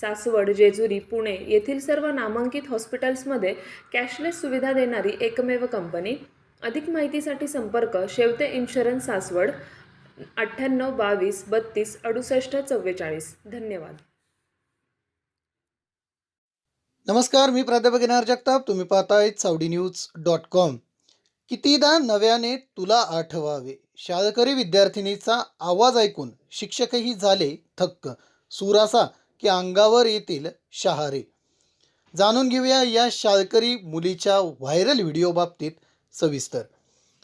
सासवड जेजुरी पुणे येथील सर्व नामांकित हॉस्पिटल्समध्ये कॅशलेस सुविधा देणारी एकमेव कंपनी. अधिक माहितीसाठी संपर्क शेवते इन्शुरन्स सासवड अठ्ठ्याण्णव बावीस बत्तीस अडुसष्ट चव्वेचाळीस. धन्यवाद. नमस्कार मी प्राध्यापक येणार जगताप. तुम्ही पाहताय सावडी न्यूज डॉट कॉम. कितीदा नव्याने तुला आठवावे. शाळकरी विद्यार्थिनीचा आवाज ऐकून शिक्षकही झाले थक्क. सुरासा की अंगावर येतील शहारे. जाणून घेऊया या शाळकरी मुलीच्या व्हायरल व्हिडिओ बाबतीत सविस्तर.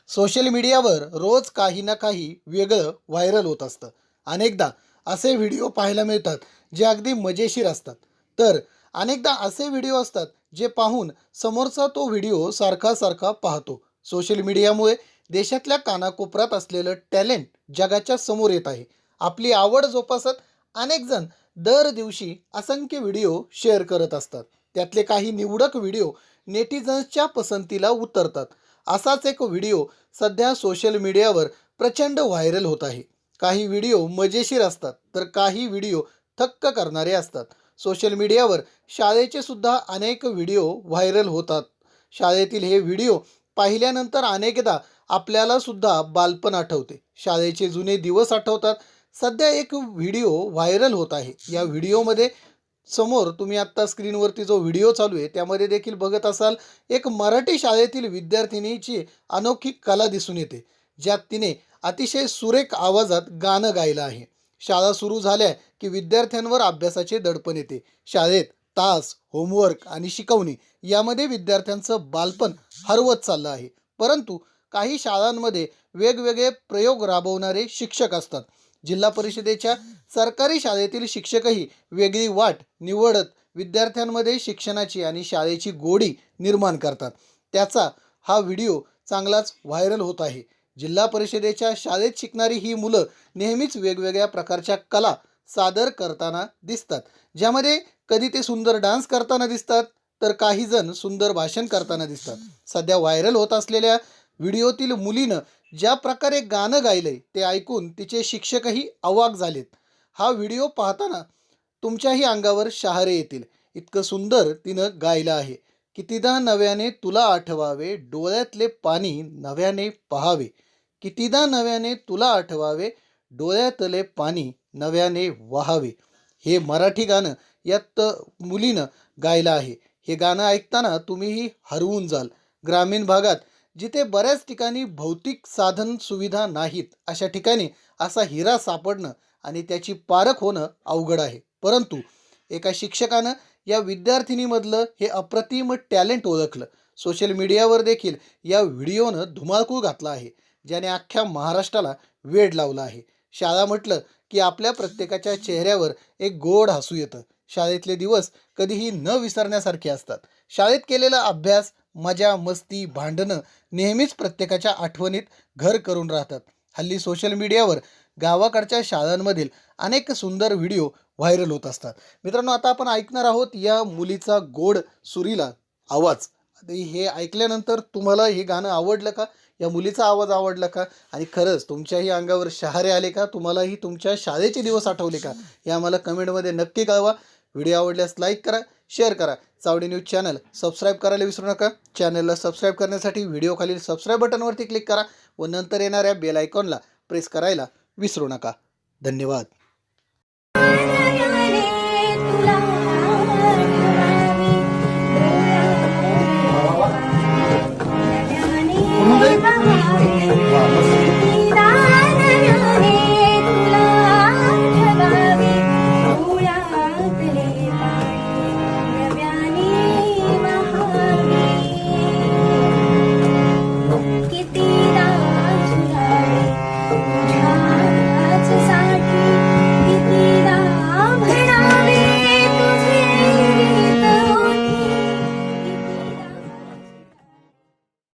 सोशल मीडियावर रोज काही ना काही वेगळं व्हायरल होत असतं. अनेकदा असे व्हिडिओ पाहायला मिळतात जे अगदी मजेशीर असतात. तर अनेकदा असे व्हिडिओ असतात जे पाहून समोरचा तो व्हिडिओ सारखा सारखा पाहतो. सोशल मीडियामुळे देशातल्या कानाकोपऱ्यात असलेलं टॅलेंट जगाच्या समोर येत आहे. आपली आवड जोपासत अनेक जण दर दिवशी असंख्य व्हिडिओ शेअर करत असतात. त्यातले काही निवडक व्हिडिओ नेटिझन्सच्या पसंतीला उतरतात. असाच एक व्हिडिओ सध्या सोशल मीडियावर प्रचंड व्हायरल होत आहे. काही व्हिडिओ मजेशीर असतात तर काही व्हिडिओ थक्क करणारे असतात. सोशल मीडियावर शाळेचे सुद्धा अनेक व्हिडिओ व्हायरल होतात. शाळेतील हे व्हिडिओ पाहिल्यानंतर अनेकदा आपल्याला सुद्धा बालपण आठवते. शाळेचे जुने दिवस आठवतात सध्या एक व्हिडिओ व्हायरल होत आहे. या व्हिडिओमध्ये समोर तुम्ही आत्ता स्क्रीनवरती जो व्हिडिओ चालू आहे त्यामध्ये देखील बघत असाल एक मराठी शाळेतील विद्यार्थिनीची अनोखी कला दिसून येते ज्यात तिने अतिशय सुरेख आवाजात गाणं गायलं आहे. शाळा सुरू झाल्या की विद्यार्थ्यांवर अभ्यासाचे दडपण येते. शाळेत तास होमवर्क आणि शिकवणी यामध्ये विद्यार्थ्यांचं बालपण हरवत चाललं आहे. परंतु काही शाळांमध्ये वेगवेगळे प्रयोग राबवणारे शिक्षक असतात. जिल्हा परिषदेच्या सरकारी शाळेतील शिक्षकही वेगळी वाट निवडत विद्यार्थ्यांमध्ये शिक्षणाची आणि शाळेची गोडी निर्माण करतात. त्याचा हा व्हिडिओ चांगलाच व्हायरल होत आहे. जिल्हा परिषदेच्या शाळेत शिकणारी ही मुलं नेहमीच वेगवेगळ्या प्रकारच्या कला सादर करताना दिसतात. ज्यामध्ये कधी ते सुंदर डान्स करताना दिसतात तर काही जण सुंदर भाषण करताना दिसतात. सध्या व्हायरल होत असलेल्या व्हिडिओतील मुलीनं ज्या प्रकारे गाणं गायलंय ते ऐकून तिचे शिक्षकही अवाक झालेत. हा व्हिडिओ पाहताना तुमच्याही अंगावर शहारे येतील. इतकं सुंदर तिनं गायलं आहे. कितीदा नव्याने तुला आठवावे डोळ्यातले पाणी नव्याने पहावे. कितीदा नव्याने तुला आठवावे डोळ्यातले पाणी नव्याने वहावे. हे मराठी गाणं यात मुलीनं गायलं आहे. हे गाणं ऐकताना तुम्हीही हरवून जाल. ग्रामीण भागात जिथे बऱ्याच ठिकाणी भौतिक साधन सुविधा नाहीत अशा ठिकाणी असा हिरा सापडणं आणि त्याची पारख होणं अवघड आहे. परंतु एका शिक्षकानं या विद्यार्थिनीमधलं हे अप्रतिम टॅलेंट ओळखलं. सोशल मीडियावर देखील या व्हिडिओनं धुमाकूळ घातला आहे ज्याने अख्ख्या महाराष्ट्राला वेड लावला आहे. शाळा म्हटलं की आपल्या प्रत्येकाच्या चेहऱ्यावर एक गोड हसू येतं. शाळेतले दिवस कधीही न विसरण्यासारखे असतात. शाळेत केलेला अभ्यास मजा मस्ती भांडणं नेहमीच प्रत्येकाच्या आठवणीत घर करून राहतात. हल्ली सोशल मीडियावर गावाकडच्या शाळांमधील अनेक सुंदर व्हिडिओ व्हायरल होत असतात. मित्रांनो आता आपण ऐकणार आहोत या मुलीचा गोड सुरीला आवाज. हे ऐकल्यानंतर तुम्हाला हे गाणं आवडलं का? या मुलीचा आवाज आवडला का? आणि खरंच तुमच्याही अंगावर शहारे आले का? तुम्हालाही तुमच्या शाळेचे दिवस आठवले का? हे आम्हाला कमेंटमध्ये नक्की कळवा. व्हिडिओ आवडल्यास लाईक करा. शेअर करा. चावडी न्यूज चॅनल सबस्क्राईब करायला विसरू नका. चॅनलला सबस्क्राईब करण्यासाठी व्हिडिओखालील सबस्क्राईब बटनवरती क्लिक करा व नंतर येणाऱ्या बेल आयकॉनला प्रेस करायला विसरू नका. धन्यवाद.